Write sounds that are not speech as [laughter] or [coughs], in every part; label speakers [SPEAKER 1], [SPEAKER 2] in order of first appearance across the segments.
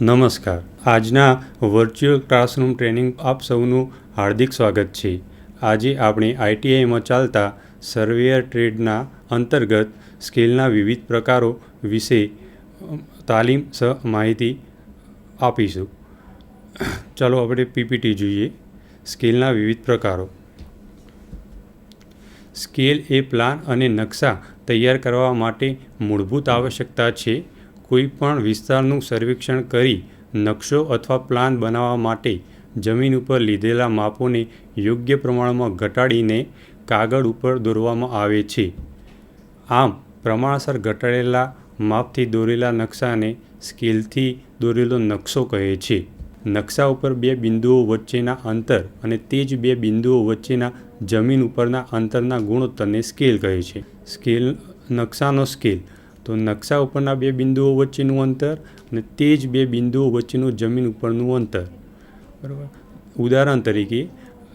[SPEAKER 1] નમસ્કાર. આજના virtual classroom training આપ સૌનું હાર્દિક સ્વાગત છે. આજે આપણે આઈટીઆઈમાં ચાલતા સર્વેયર ટ્રેડના અંતર્ગત સ્કેલના વિવિધ પ્રકારો વિશે તાલીમ સહ માહિતી આપીશું. ચાલો આપણે પીપીટી જોઈએ. સ્કેલના વિવિધ પ્રકારો. સ્કેલ એ પ્લાન અને નકશા તૈયાર કરવા માટે મૂળભૂત આવશ્યકતા છે. કોઈ પણ વિસ્તારનું સર્વેક્ષણ કરી નકશો અથવા પ્લાન બનાવવા માટે જમીન ઉપર લીધેલા માપોને યોગ્ય પ્રમાણમાં ઘટાડીને કાગળ ઉપર દોરવામાં આવે છે. આમ, પ્રમાણસર ઘટાડેલા માપથી દોરેલા નકશાને સ્કેલથી દોરેલો નકશો કહે છે. નકશા ઉપર બે બિંદુઓ વચ્ચેના અંતર અને તે જ બે બિંદુઓ વચ્ચેના જમીન ઉપરના અંતરના ગુણોત્તરને સ્કેલ કહે છે. સ્કેલ, નકશાનો સ્કેલ તો નકશા ઉપરના બે બિંદુઓ વચ્ચેનું અંતર અને તે જ બે બિંદુઓ વચ્ચેનું જમીન ઉપરનું અંતર. બરાબર? ઉદાહરણ તરીકે,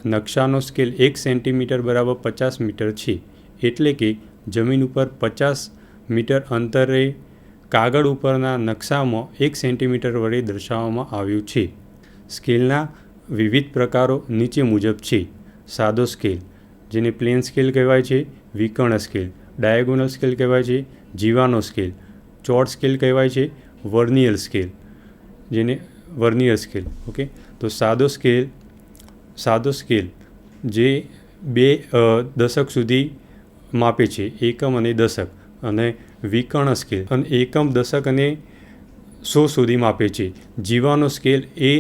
[SPEAKER 1] નકશાનો સ્કેલ એક સેન્ટીમીટર બરાબર પચાસ મીટર છે. એટલે કે, જમીન ઉપર પચાસ મીટર અંતરે કાગળ ઉપરના નકશામાં એક સેન્ટીમીટર વડે દર્શાવવામાં આવ્યું છે. સ્કેલના વિવિધ પ્રકારો નીચે મુજબ છે. સાદો સ્કેલ, જેને પ્લેન સ્કેલ કહેવાય છે, વિકર્ણ સ્કેલ, ડાયગોનલ સ્કેલ કહેવાય છે જીવાનો સ્કેલ. ચોટ સ્કેલ કહેવાય છે, વર્નિયર સ્કેલ. જેને વર્નિયર સ્કેલ, ઓકે? તો સાદો સ્કેલ સાદો સ્કેલ જે બે દશક સુધી માપે છે, એકમ અને દશક, અને વિકર્ણ સ્કેલ. અને એકમ, દશક અને સો સુધી માપે છે. જીવાનો સ્કેલ એ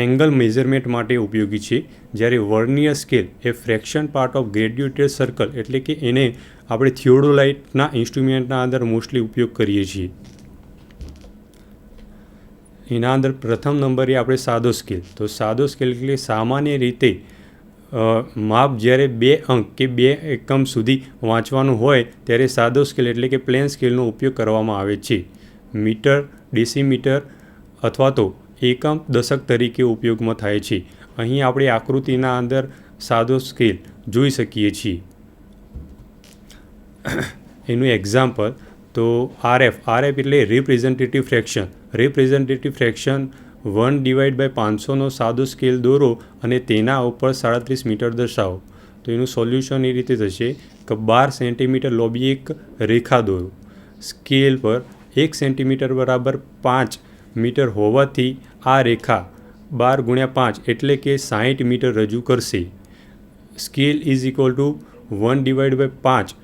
[SPEAKER 1] એંગલ મેઝરમેન્ટ માટે ઉપયોગી છે. જ્યારે vernier scale A fraction part of graduated circle એટલે કે એને આપણે થિયોડોલાઇટના ઇન્સ્ટ્રુમેન્ટના અંદર મોસ્ટલી ઉપયોગ કરીએ છીએ. એના અંદર પ્રથમ નંબરે આપણે સાદો સ્કેલ. તો સાદો સ્કેલ એટલે સામાન્ય રીતે માપ જ્યારે બે અંક કે બે એકમ સુધી વાંચવાનું હોય ત્યારે સાદો સ્કેલ એટલે કે પ્લેન સ્કેલનો ઉપયોગ કરવામાં આવે છે. મીટર, ડેસીમીટર અથવા તો એકમ દશક તરીકે ઉપયોગમાં થાય છે. અહીં આપણે આકૃતિના અંદર સાદો સ્કેલ જોઈ શકીએ છીએ. એનું એક્ઝામ્પલ તો આરએફ આરએફ એટલે representative fraction representative fraction one divide by પાંચસોનો સાદો સ્કેલ દોરો અને તેના ઉપર સાડત્રીસ મીટર દર્શાવો. તો એનું સોલ્યુશન એ રીતે થશે કે બાર સેન્ટીમીટર લોબી એક રેખા દોરો. સ્કેલ પર એક સેન્ટીમીટર બરાબર પાંચ મીટર હોવાથી આ રેખા બાર ગુણ્યા પાંચ એટલે કે સાહીઠ મીટર રજૂ કરશે. Scale is equal to one divide by પાંચ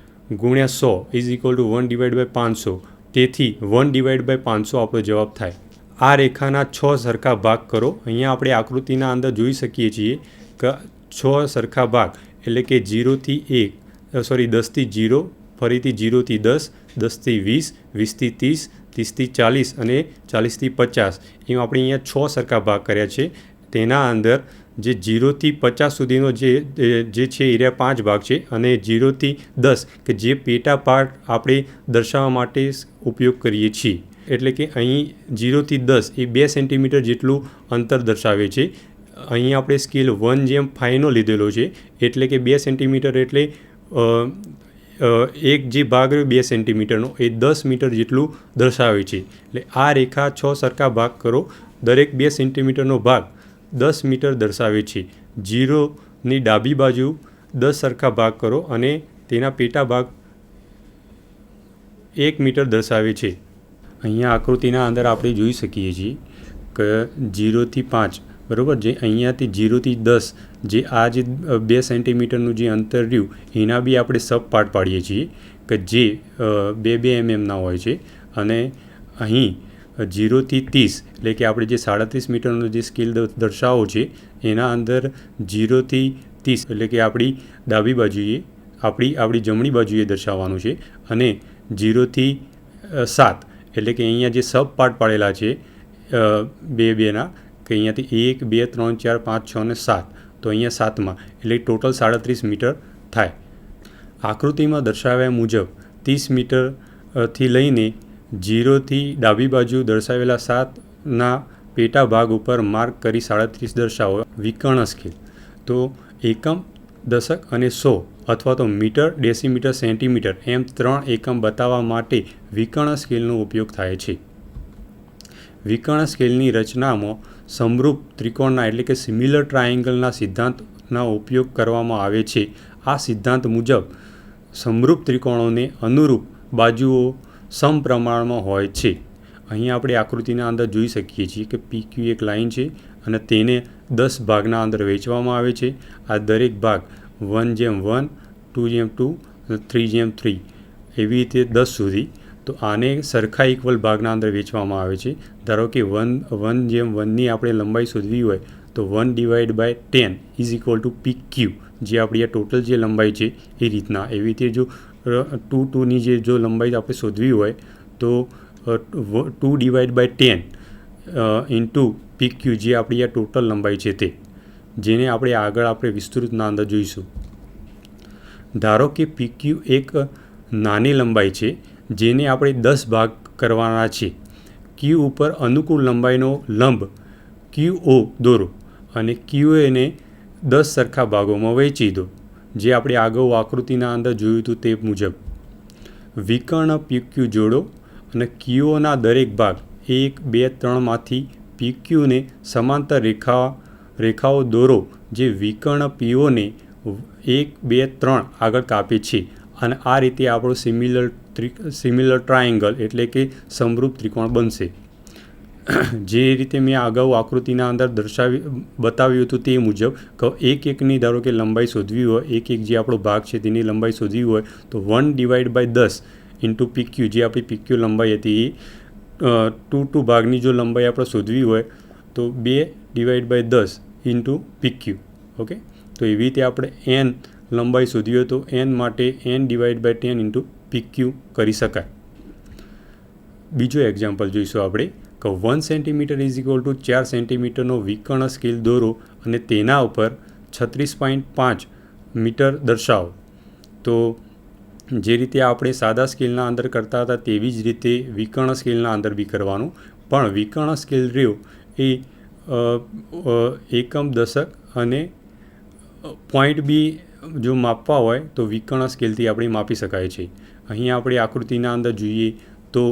[SPEAKER 1] ગુણ્યા સો is equal to one divide by પાંચસો. તેથી વન ડિવાઈડ બાય પાંચસો આપણો જવાબ થાય. આ રેખાના છ સરખા ભાગ કરો. અહીંયા આપણે આકૃતિના અંદર જોઈ શકીએ છીએ કે છ સરખા ભાગ એટલે કે જીરોથી એક સોરી દસથી જીરો ફરીથી જીરોથી દસ દસથી વીસ વીસથી ત્રીસ ત્રીસથી ચાલીસ અને ચાલીસથી પચાસ. એમ આપણે અહીંયા છ સરખા ભાગ કર્યા છે. તેના અંદર જે જીરોથી પચાસ સુધીનો જે જે છે એરિયા પાંચ ભાગ છે અને જીરોથી દસ કે જે પેટા પાર્ટ આપણે દર્શાવવા માટે ઉપયોગ કરીએ છીએ. એટલે કે અહીં જીરોથી દસ એ બે સેન્ટીમીટર જેટલું અંતર દર્શાવે છે. અહીં આપણે સ્કેલ વન જેમ ફાઈનો લીધેલો છે. એટલે કે બે સેન્ટીમીટર એટલે એક જે ભાગ રહ્યો બે સેન્ટીમીટરનો એ દસ મીટર જેટલું દર્શાવે છે. એટલે આ રેખા છ સરખા ભાગ કરો. દરેક બે સેન્ટીમીટરનો ભાગ દસ મીટર દર્શાવે છે. જીરોની ડાબી બાજુ દસ સરખા ભાગ કરો અને તેના પેટા ભાગ એક મીટર દર્શાવે છે. અહીંયા આકૃતિના અંદર આપણે જોઈ શકીએ છીએ કે જીરોથી પાંચ બરાબર? જે અહીંયાથી જીરોથી દસ, જે આ જે બે સેન્ટીમીટરનું જે અંતર રહ્યું, એના બી આપણે સબ પાર્ટ પાડીએ છીએ કે જે બે બે એમએમના હોય છે. અને અહીં જીરોથી ત્રીસ, એટલે કે આપણે જે સાડત્રીસ મીટરનો જે સ્કેલ દર્શાવો છે, એના અંદર જીરોથી ત્રીસ, એટલે કે આપણી ડાબી બાજુએ, આપણી આપણી જમણી બાજુએ દર્શાવવાનું છે. અને જીરોથી સાત, એટલે કે અહીંયા જે સબ પાર્ટ પાડેલા છે બે બેના કે અહીંયાથી એક, બે, ત્રણ, ચાર, પાંચ, છ અને સાત. તો અહીંયા સાતમાં, એટલે ટોટલ સાડત્રીસ મીટર થાય. આકૃતિમાં દર્શાવ્યા મુજબ, ત્રીસ મીટરથી લઈને જીરોથી ડાબી બાજુ દર્શાવેલા સાતના પેટા ભાગ ઉપર માર્ક કરી સાડત્રીસ દર્શાવો. વિકર્ણ સ્કેલ. તો એકમ, દશક અને સો, અથવા તો મીટર, ડેસીમીટર, સેન્ટીમીટર એમ ત્રણ એકમ બતાવવા માટે વિકર્ણ સ્કેલનો ઉપયોગ થાય છે. વિકર્ણ સ્કેલની રચનામાં સમરૂપ ત્રિકોણના એટલે કે સિમિલર ટ્રાયેંગલના સિદ્ધાંતના ઉપયોગ કરવામાં આવે છે. આ સિદ્ધાંત મુજબ સમરૂપ ત્રિકોણોને અનુરૂપ બાજુઓ સમપ્રમાણમાં હોય છે. અહીં આપણે આકૃતિના અંદર જોઈ શકીએ છીએ કે પી ક્યુ એક લાઇન છે અને તેને દસ ભાગના અંદર વહેંચવામાં આવે છે. આ દરેક ભાગ વન જેમ વન, ટુ જેમ ટુ થ્રી જેમ થ્રી. એવી રીતે દસ સુધી તો આને સરખા ઇક્વલ ભાગના અંદર વેચવામાં આવે છે. ધારો કે વન વન જેમ વનની આપણે લંબાઈ શોધવી હોય, તો one divide by ten is equal to P Q જે આપણી આ ટોટલ જે લંબાઈ છે, એ રીતના. એવી રીતે જો ટુ ટુની જે, જો લંબાઈ આપણે શોધવી હોય, તો two divide by ten into P Q જે આપણી આ ટોટલ લંબાઈ છે તે, જેને આપણે આગળ આપણે વિસ્તૃતના અંદર જોઈશું. ધારો કે પી ક્યુ એક નાની લંબાઈ છે જેને આપણે દસ ભાગ કરવાના છે ક્યુ ઉપર અનુકૂળ લંબાઈનો લંબ ક્યુ ઓ દોરો અને ક્યુ એને દસ સરખા ભાગોમાં વહેંચી દો, જે આપણે આગળ આકૃતિના અંદર જોયું હતું તે મુજબ. વિકર્ણ પીક્યુ જોડો અને ક્યુઓના દરેક ભાગ, એક, બે ત્રણમાંથી પીક્યુને સમાંતર રેખા, રેખાઓ દોરો, જે વિકર્ણ પીઓને એક, બે, ત્રણ આગળ કાપે છે. અને આ રીતે આપણો સિમિલર સિમિલર ટ્રાયેંગલ એટલે કે સમરૂપ ત્રિકોણ બનશે. જે રીતે મેં અગાઉ આકૃતિના અંદર દર્શાવી, બતાવ્યું હતું તે મુજબ એક એકની ધારો કે લંબાઈ શોધવી હોય, એક એક જે આપણો ભાગ છે તેની લંબાઈ શોધવી હોય, તો વન ડિવાઈડ બાય દસ ઇન્ટુ પીક્યુ જે આપણી પીક્યુ લંબાઈ હતી એ ટુ ટુ ભાગની જો લંબાઈ આપણે શોધવી હોય, તો બે ડિવાઈડ બાય દસ ઇન્ટુ પીક્યુ ઓકે તો એવી રીતે આપણે એન લંબાઈ શોધવી હોય, તો એન માટે N divide by ten into PQ કરી શકાય. બીજો એક્ઝામ્પલ જોઈશું આપણે, કે one centimetre is equal to ચાર સેન્ટીમીટરનો વિકર્ણ સ્કેલ દોરો અને તેના ઉપર છત્રીસ પોઈન્ટ પાંચ મીટર દર્શાવો. તો જે રીતે આપણે સાદા સ્કેલના અંદર કરતા હતા તેવી જ રીતે વિકર્ણ સ્કેલના અંદર બી કરવાનું. પણ વિકર્ણ સ્કેલ રહ્યો એ એકમ દશક અને પોઈન્ટ બી જો માપવા હોય તો વિકર્ણ સ્કેલથી આપણે માપી શકાય છે. અહીં આપણે આકૃતિના અંદર જોઈએ તો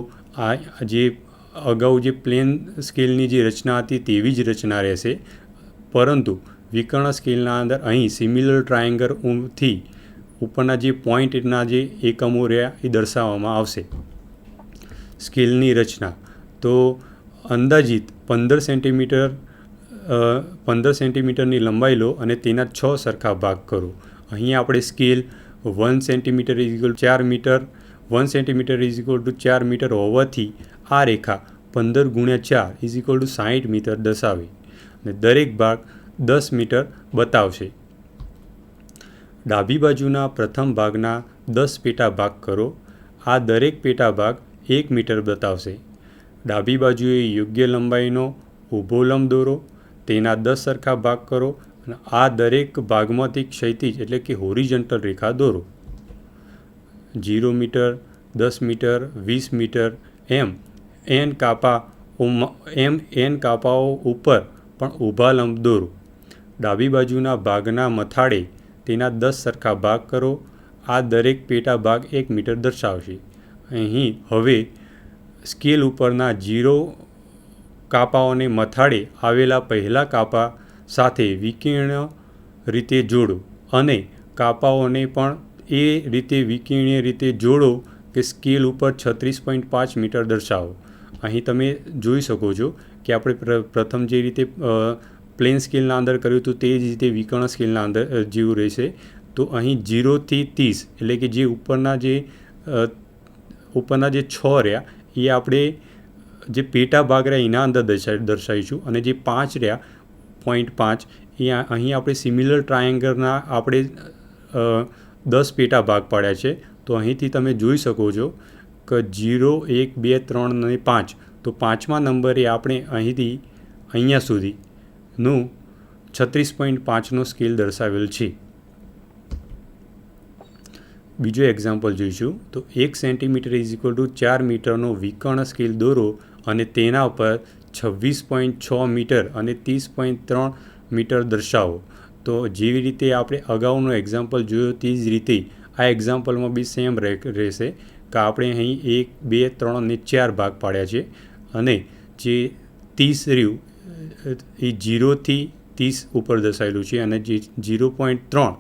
[SPEAKER 1] આ જે અગાઉ જે પ્લેન સ્કેલની જે રચના હતી તેવી જ રચના રહેશે. પરંતુ વિકર્ણ સ્કેલના અંદર અહીં સિમિલર ટ્રાયેંગલથી ઉપરના જે પોઈન્ટના જે એકમો રહ્યા એ દર્શાવવામાં આવશે. સ્કેલની રચના. તો અંદાજિત પંદર સેન્ટીમીટર પંદર સેન્ટીમીટરની લંબાઈ લો અને તેના છ સરખા ભાગ કરો. અહીં આપણે સ્કેલ વન સેન્ટીમીટર ઇઝ ચાર metre, one centimetre is two ચાર મીટર હોવાથી આ રેખા પંદર ગુણ્યા ચાર ઇઝ ટુ સાહીઠ મીટર દર્શાવે. અને દરેક ભાગ દસ મીટર બતાવશે. ડાબી બાજુના પ્રથમ ભાગના દસ પેટા ભાગ કરો. આ દરેક પેટા ભાગ એક મીટર બતાવશે. ડાબી બાજુએ યોગ્ય લંબાઈનો ઊભો લંબ દોરો. તેના દસ સરખા ભાગ કરો. આ દરેક ભાગમાંથી ક્ષૈતિજ એટલે કે હોરિજન્ટલ રેખા દોરો. જીરો મીટર, દસ મીટર, વીસ મીટર, એમ. એન કાપા એમ, એન કાપાઓ ઉપર પણ ઊભા લંબ દોરો. ડાબી બાજુના ભાગના મથાળે તેના દસ સરખા ભાગ કરો. આ દરેક પેટા ભાગ એક મીટર દર્શાવશે. અહીં હવે સ્કેલ ઉપરના જીરો કાપાઓને મથાળે આવેલા પહેલા કાપા સાથે વિકીર્ણ રીતે જોડો અને કાપાઓને પણ એ રીતે વિકીર્ણીય રીતે જોડો કે સ્કેલ ઉપર છત્રીસ પોઈન્ટ પાંચ મીટર દર્શાવો. અહીં તમે જોઈ શકો છો કે આપણે પ્રથમ જે રીતે પ્લેન સ્કેલના અંદર કર્યું હતું તે જ રીતે વિકર્ણ સ્કેલના અંદર જેવું રહેશે. તો અહીં જીરોથી ત્રીસ એટલે કે જે ઉપરના જે ઉપરના જે છ રહ્યા, એ આપણે જે પેટા ભાગ રહ્યા એના અંદર દર્શાવીશું અને જે પાંચ રહ્યા પોઈન્ટ પાંચ, અહીંયા અહીં આપણે સિમિલર ટ્રાયેંગલના આપણે દસ પેટા ભાગ પાડ્યા છે. તો અહીંથી તમે જોઈ શકો છો કે જીરો એક, બે, ત્રણ અને પાંચ. તો પાંચમા નંબરે આપણે અહીંથી, અહીંયા સુધીનું છત્રીસ પોઈન્ટ પાંચનો સ્કેલ દર્શાવેલ છે. બીજો એક્ઝામ્પલ જોઈશું. તો એક સેન્ટીમીટર ઇઝ ઇક્વલ ટુ ચાર મીટરનો વિકર્ણ સ્કેલ દોરો અને તેના ઉપર છવ્વીસ પોઈન્ટ છ મીટર અને ત્રીસ પોઈન્ટ ત્રણ મીટર દર્શાવો. તો જેવી રીતે આપણે અગાઉનો એક્ઝામ્પલ જોયો તે જ રીતે આ એક્ઝામ્પલમાં બી સેમ રહેશે કે આપણે અહીં એક, બે, ત્રણ અને ચાર ભાગ પાડ્યા છે અને જે ત્રીસ રહ્યું, એ જીરોથી ત્રીસ ઉપર દર્શાવેલું છે અને જે જીરો પોઈન્ટ ત્રણ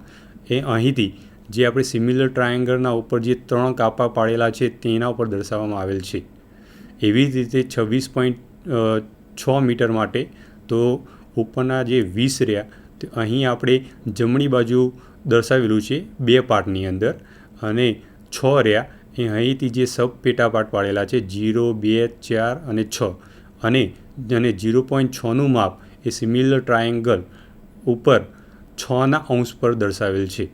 [SPEAKER 1] એ અહીંથી જે આપણે સિમિલર ટ્રાયેંગલના ઉપર જે ત્રણ કાપા પાડેલા છે તેના ઉપર દર્શાવવામાં આવેલ છે. એવી જ રીતે છવ્વીસ પોઈન્ટ છ મીટર માટે. તો ઉપરના જે વીસ રહ્યા, તે અહીં આપણે જમણી બાજુ દર્શાવેલું છે બે પાર્ટની અંદર. અને છ રહ્યા, એ અહીંથી જે સબ પેટા પાર્ટ પાડેલા છે જીરો બે, ચાર અને છ. અને અને જીરો પોઈન્ટ છનું માપ એ સિમિલર ટ્રાયેંગલ ઉપર છના અંશ પર દર્શાવેલ છે.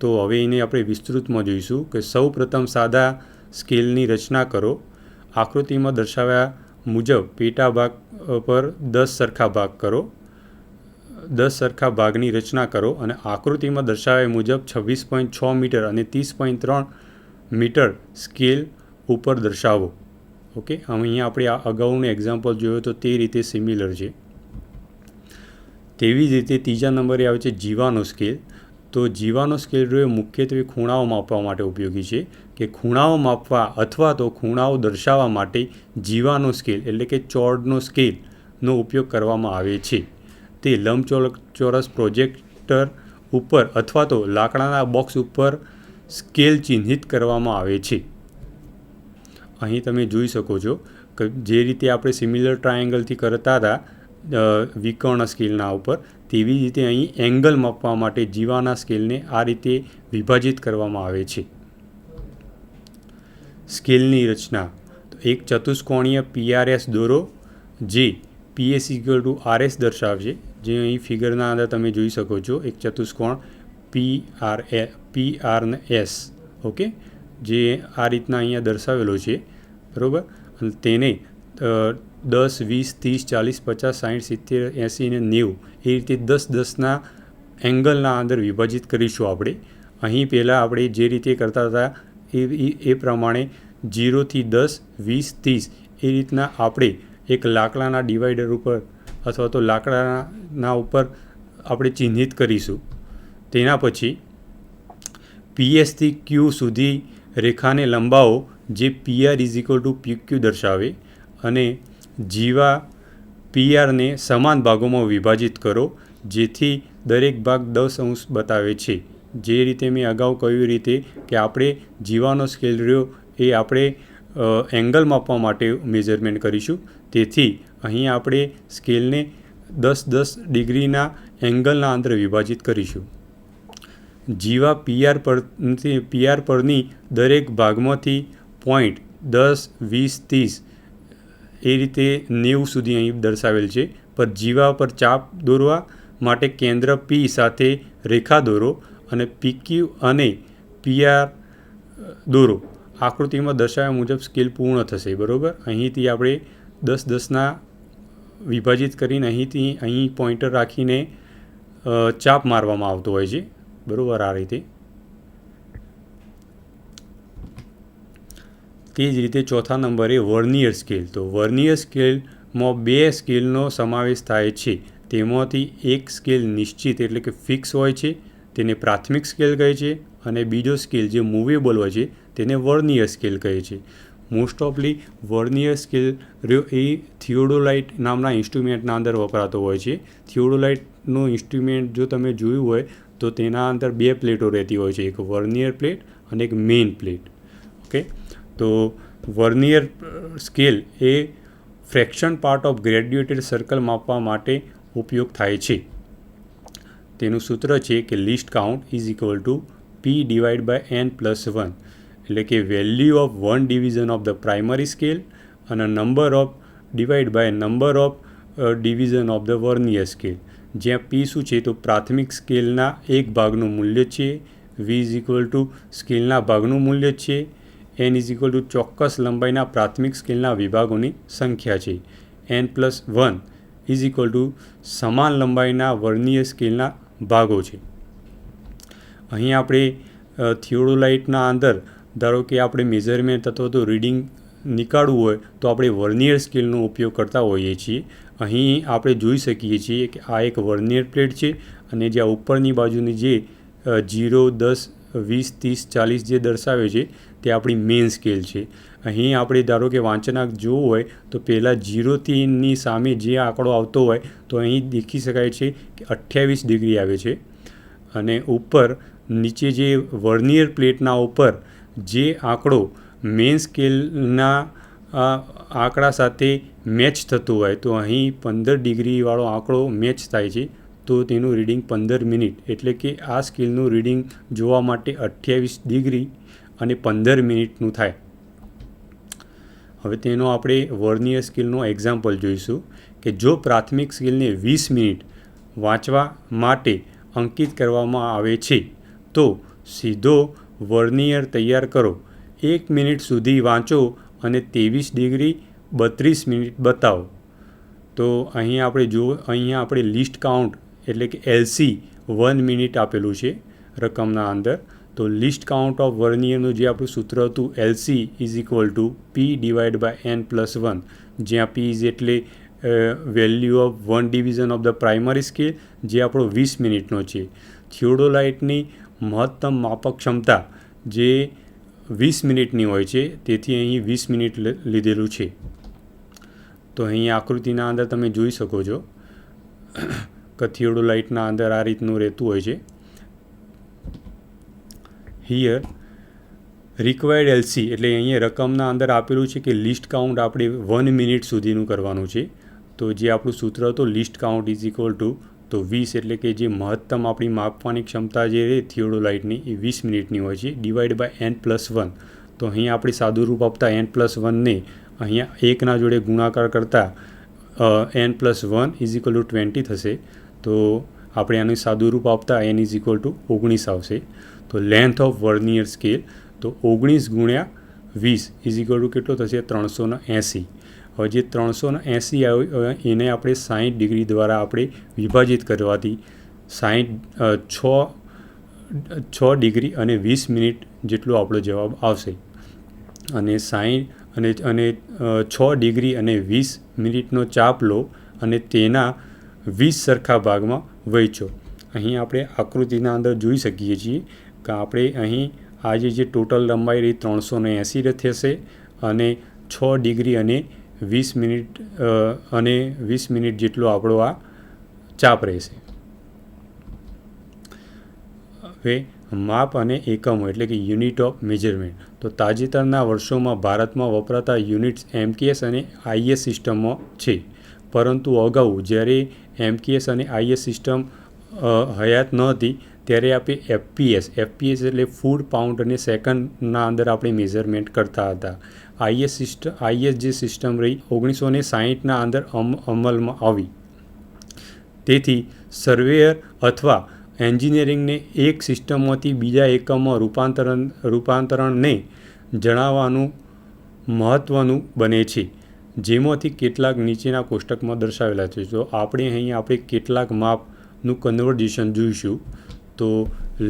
[SPEAKER 1] તો હવે એને આપણે વિસ્તૃતમાં જોઈશું કે સૌ પ્રથમ સાદા સ્કેલની રચના કરો. આકૃતિમાં દર્શાવ્યા મુજબ પેટા ભાગ પર દસ સરખા ભાગ કરો. દસ સરખા ભાગની રચના કરો અને આકૃતિમાં દર્શાવ્યા મુજબ છવ્વીસ પોઈન્ટ છ મીટર અને ત્રીસ પોઈન્ટ ત્રણ મીટર સ્કેલ ઉપર દર્શાવો. ઓકે? અહીંયા આપણે આ અગાઉનું એક્ઝામ્પલ જોયું તો તે રીતે સિમિલર છે. તેવી જ રીતે ત્રીજા નંબરે આવે છે જીવાનો સ્કેલ. તો જીવાનો સ્કેલ રોય મુખ્યત્વે ખૂણાઓ માપવા માટે ઉપયોગી છે કે ખૂણાઓ માપવા અથવા તો ખૂણાઓ દર્શાવવા માટે જીવાનો સ્કેલ એટલે કે ચોડનો સ્કેલનો ઉપયોગ કરવામાં આવે છે. તે લંબચોરસ પ્રોજેક્ટર ઉપર અથવા તો લાકડાના બોક્સ ઉપર સ્કેલ ચિહ્નિત કરવામાં આવે છે. અહીં તમે જોઈ શકો છો કે જે રીતે આપણે સિમિલર ટ્રાયેંગલથી કરતા હતા વિકર્ણ સ્કેલના ઉપર તેવી રીતે અહીં એંગલ માપવા માટે જીવાના સ્કેલને આ રીતે વિભાજિત કરવામાં આવે છે. સ્કેલની રચના. તો એક ચતુષ્કોણીય પીઆરએસ દોરો, જે પીએસ ઇક્વલ ટુ આરએસ દર્શાવશે. જે અહીં ફિગરના અંદર તમે જોઈ શકો છો. એક ચતુષ્કોણ પી આર એ પી આર એસ ઓકે જે આ રીતના અહીંયા દર્શાવેલો છે. બરાબર? અને તેને દસ, વીસ, ત્રીસ, ચાલીસ, પચાસ સાઠ સિત્તેર, એંસી ને નેવું એ રીતે દસ, દસના એંગલના અંદર વિભાજિત કરીશું આપણે. અહીં પહેલાં આપણે જે રીતે કરતા હતા એ એ પ્રમાણે જીરોથી દસ, વીસ, ત્રીસ એ રીતના આપણે એક લાકડાના ડિવાઈડર ઉપર અથવા તો લાકડાના ઉપર આપણે ચિહ્નિત કરીશું. તેના પછી પીએસથી ક્યુ સુધી રેખાને લંબાવો જે PR is equal to PQ દર્શાવે અને જીવા પીઆરને સમાન ભાગોમાં વિભાજિત કરો, જેથી દરેક ભાગ દસ અંશ બતાવે છે. જે રીતે મેં અગાઉ કહ્યું રીતે કે આપણે જીવાનો સ્કેલ રહ્યો એ આપણે એંગલ માપવા માટે મેઝરમેન્ટ કરીશું. તેથી અહીં આપણે સ્કેલને દસ દસ ડિગ્રીના એંગલના અંતરે વિભાજિત કરીશું. જીવા પીઆર પરથી, પીઆર પરની દરેક ભાગમાંથી પોઈન્ટ દસ, વીસ, ત્રીસ એ રીતે નેવું સુધી અહીં દર્શાવેલ છે. પર જીવા પર ચાપ દોરવા માટે કેન્દ્ર પી સાથે રેખા દોરો અને પીક્યુ અને પીઆર દોરો. આકૃતિમાં દર્શાવ્યા મુજબ સ્કેલ પૂર્ણ થશે, બરાબર? અહીંથી આપણે દસ દસના વિભાજિત કરીને અહીંથી અહીં પોઈન્ટર રાખીને ચાપ મારવામાં આવતો હોય છે. બરાબર? આ રીતે. તે જ રીતે ચોથા નંબરે વર્નિયર સ્કેલ. તો વર્નિયર સ્કેલમાં બે સ્કેલનો સમાવેશ થાય છે. તેમાંથી એક સ્કેલ નિશ્ચિત એટલે કે ફિક્સ હોય છે, તેને પ્રાથમિક સ્કેલ કહે છે અને બીજો સ્કેલ જે મૂવેબલ હોય છે તેને વર્નિયર સ્કેલ કહે છે. મોસ્ટ ઓફલી વર્નિયર સ્કેલ રહ્યો એ થિયોડોલાઇટ નામના ઇન્સ્ટ્રુમેન્ટના અંદર વપરાતો હોય છે. થિયોડોલાઇટનું ઇન્સ્ટ્રુમેન્ટ જો તમે જોયું હોય તો તેના અંદર બે પ્લેટો રહેતી હોય છે, એક વર્નિયર પ્લેટ અને એક મેઇન પ્લેટ. ઓકે? તો vernier scale A fraction part of graduated circle માપવા માટે ઉપયોગ થાય છે. તેનું સૂત્ર છે કે least count is equal to P divide by N plus one, એટલે કે value of one division of the primary scale અને number of divide by number of division of the vernier scale. જ્યાં પી શું છે તો પ્રાથમિક સ્કેલના એક ભાગનું મૂલ્ય છે વી ઇઝ ઇક્વલ ટુ સ્કેલના ભાગનું મૂલ્ય છે એન ઇઝ ઇક્વલ ટુ ચોક્કસ લંબાઈના પ્રાથમિક સ્કેલના વિભાગોની સંખ્યા છે. N plus one is equal to સમાન લંબાઈના વર્નિયર સ્કેલના ભાગો છે. અહીં આપણે થિયોડોલાઇટના અંદર, ધારો કે આપણે મેઝરમેન્ટ અથવા તો રીડિંગ નીકાળવું હોય, તો આપણે વર્નિયર સ્કેલનો ઉપયોગ કરતા હોઈએ છીએ. અહીં આપણે જોઈ શકીએ છીએ કે આ એક વર્નિયર પ્લેટ છે અને જ્યાં ઉપરની બાજુની જે જીરો, દસ, વીસ, ત્રીસ, ચાલીસ જે દર્શાવે છે તે આપણી મેઇન સ્કેલ છે. અહીં આપણે ધારો કે વાંચનાંક જોવું હોય, તો પહેલાં જીરોથીની સામે જે આંકડો આવતો હોય, તો અહીં દેખી શકાય છે કે અઠ્યાવીસ ડિગ્રી આવે છે. અને ઉપર નીચે જે વર્નિયર પ્લેટના ઉપર જે આંકડો મેઇન સ્કેલના આંકડા સાથે મેચ થતું હોય, તો અહીં પંદર ડિગ્રીવાળો આંકડો મેચ થાય છે. તો તેનું રીડિંગ પંદર મિનિટ એટલે કે આ સ્કેલનું રીડિંગ જોવા માટે અઠ્યાવીસ ડિગ્રી અને પંદર મિનિટનું થાય. હવે તેનો આપણે વર્નિયર સ્કિલનો એક્ઝામ્પલ જોઈશું કે જો પ્રાથમિક સ્કિલને વીસ મિનિટ વાંચવા માટે અંકિત કરવામાં આવે છે, તો સીધો વર્નિયર તૈયાર કરો. એક મિનિટ સુધી વાંચો અને ત્રેવીસ ડિગ્રી બત્રીસ મિનિટ બતાવો. તો અહીં આપણે જો, અહીંયા આપણે લિસ્ટ કાઉન્ટ એટલે કે એલસી વન મિનિટ આપેલું છે રકમના અંદર. તો લિસ્ટ કાઉન્ટ ઓફ વર્નિયરનું જે આપણું સૂત્ર હતું LC is equal to P divide by N plus one જ્યાં પી ઇઝ એટલે value of one division of the primary scale જે આપણો વીસ મિનિટનો છે. થિયોડોલાઇટની મહત્તમ માપક ક્ષમતા જે વીસ મિનિટની હોય છે, તેથી અહીં વીસ મિનિટ લીધેલું છે. તો અહીં આકૃતિના અંદર તમે જોઈ શકો છો. [coughs] કથિયોડો લાઇટના અંદર આ રીતનું રહેતું હોય છે. હિયર રિક્વાયર્ડ એલસી એટલે અહીંયા રકમના અંદર આપેલું છે કે લિસ્ટ કાઉન્ટ આપણે વન મિનિટ સુધીનું કરવાનું છે. તો જે આપણું સૂત્ર હતું least count is equal to તો વીસ એટલે કે જે મહત્તમ આપણી માપવાની ક્ષમતા જે છે થિયોડોલાઇટની એ વીસ મિનિટની હોય છે divide by N plus one તો અહીંયા આપણે સાદું રૂપ આપતા એન પ્લસ વનને અહીંયા એકના જોડે ગુણાકાર કરતાં N plus one is equal to twenty થશે. તો આપણે આનું સાદું રૂપ આપતા એન ઇઝ ઇક્વલ ટુ ઓગણીસ આવશે. તો લેન્થ ઓફ વર્નિયર સ્કેલ તો ઓગણીસ ગુણ્યા વીસ ઇઝ ઇક્વલ ટુ કેટલો થશે? ત્રણસો ને એંસી. હવે જે ત્રણસો ને એંસી આવ્યું એને આપણે સાહીઠ ડિગ્રી દ્વારા આપણે વિભાજિત કરવાથી સાહીઠ છ છ ડિગ્રી અને વીસ મિનિટ જેટલો આપણો જવાબ આવશે. અને સાહીઠ અને અને છ ડિગ્રી અને વીસ મિનિટનો ચાપ લો અને તેના વીસ સરખા ભાગમાં વહેંચો. અહીં આપણે આકૃતિના અંદર જોઈ શકીએ છીએ કે આપણે અહીં આજે જે ટોટલ લંબાઈ રહી ત્રણસો એંસી થશે અને છ ડિગ્રી અને વીસ મિનિટ અને વીસ મિનિટ જેટલો આપણો આ ચાપ રહેશે. હવે માપ અને એકમો એટલે કે યુનિટ ઓફ મેજરમેન્ટ. તો તાજેતરના વર્ષોમાં ભારતમાં વપરાતા યુનિટ્સ એમકેએસ અને આઈએસ સિસ્ટમમાં છે. પરંતુ અગાઉ જ્યારે એમકેએસ અને આઈએસ સિસ્ટમ હયાત ન હતી ત્યારે આપણે એફપીએસ એફપીએસ એટલે ફૂડ પાઉન્ડ અને સેકન્ડના અંદર આપણે મેઝરમેન્ટ કરતા હતા. આઈએસ સિસ્ટમ આઈએસ જે સિસ્ટમ રહી, ઓગણીસો ને સાહીઠના અંદર અમલમાં આવી. તેથી સર્વેયર અથવા એન્જિનિયરિંગને એક સિસ્ટમમાંથી બીજા એકમમાં રૂપાંતરણ રૂપાંતરણને જણાવવાનું મહત્ત્વનું બને છે. જેમાંથી કેટલાક નીચેના કોષ્ટકમાં દર્શાવેલા છે. તો આપણે અહીં આપણે કેટલાક માપનું કન્વર્જેશન જોઈશું તો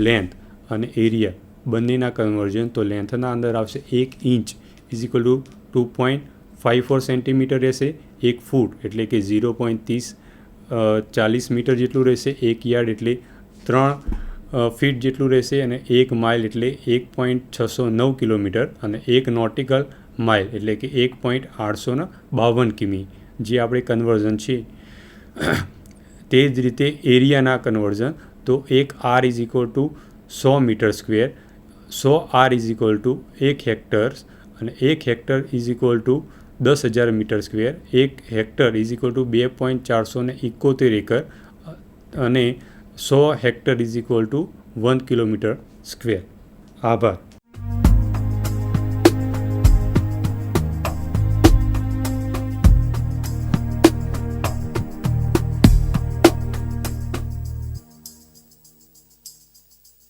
[SPEAKER 1] લેન્થ અને એરિયા બંનેના કન્વર્ઝન તો લેન્થના અંદર આવશે. એક inch is equal to two point five four centimetre રહેશે. એક ફૂટ એટલે કે ઝીરો પોઈન્ટ ત્રીસ ચાલીસ મીટર જેટલું રહેશે. એક યાર્ડ એટલે ત્રણ ફીટ જેટલું રહેશે અને એક માઇલ એટલે એક પોઈન્ટ છસો નવ કિલોમીટર અને એક નોટિકલ માઇલ એટલે કે એક પોઈન્ટ આઠસોના બાવન કિમી જે આપણે કન્વર્ઝન છે. તે જ રીતે એરિયાના કન્વર્ઝન તો એક આર ઇઝ ઇક્વલ ટુ સો મીટર સ્ક્વેર સો આર ઇઝ ઇક્વલ ટુ એક હેક્ટર્સ અને એક હેક્ટર ઇઝ ઇક્વલ ટુ દસ હજાર મીટર સ્ક્વેર એક હેક્ટર ઇઝ ઇક્વલ ટુ બે પોઈન્ટ ચારસો ને એકોતેર એકર, અને સો hectare is equal to one kilometre square આભાર.